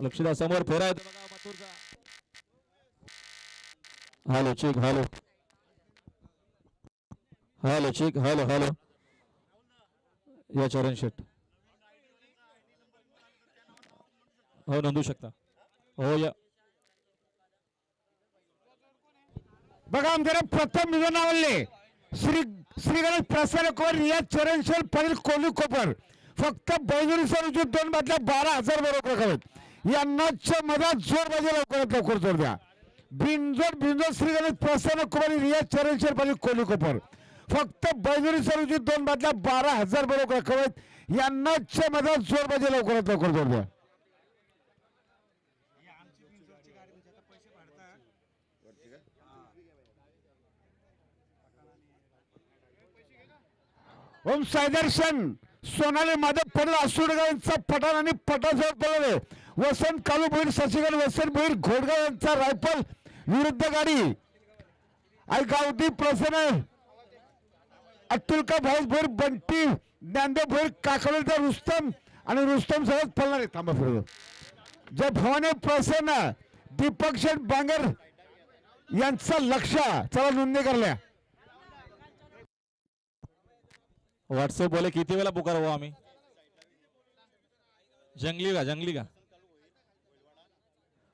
लक्ष द्या समोर फेराय hello chick hello. Hello chick hello hello. या चरण शेट. हो नोंदवू शकता. हो या. बघा आमच्याकडे प्रथम निधन श्री श्री गणेश प्रसन्न या चरणशेल पनीर कोली कोपर. फक्त बैजुरी सर दोन बाटल्या बारा हजार बरोबर रकमेत यांनाच्या मधात जोर बाजी लवकरात लवकर जोर द्या. बिनजोड बिनजोड श्री प्रसन्न कुमारी रिया चरणशेर पाटील कोली कोपर. फक्त बैजुरी सर दोन बाटल्या बारा हजार बरोबर रकमेत यांनाच्या मधात जोर बाजी लवकरात लवकर जोर द्या. ओम सायदर्शन सोनाली माधव पडला आसुडगाव पठाण आणि पठाजवळ पडले वसंत कालू भोईर शशिकांत वसंत भोईर घोडगाव यांचा रायफल विरुद्ध गाडी. आई गावठी प्रसन्न. अतुलका भाऊ भोईर बंटी ज्ञानदेव भोईर काकडोचा रुस्तम आणि रुस्तम सहज पडणार आहे. थांबा फिरलो जय भवानी प्रसन्न. दीपक शेठ बांगर यांचा लक्ष. चला नोंदणी करल्या व्हॉट्सअप बोले किती वेळा पुकारो आम्ही? जंगली का जंगली का?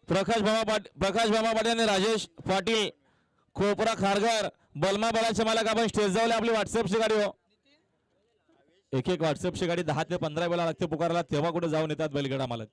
प्रकाश भामा पाट प्रकाश भामा पाटील आणि राजेश पाटील खोपरा खारघर बलमा बलाच्या मालक आपण स्टेज जावले आपली व्हॉट्सअपची गाडी हो. एक एक व्हॉट्सअपची गाडी दहा ते पंधरा वेळा लागते पुकारायला तेव्हा कुठे जाऊन येतात बैलगडा मालक.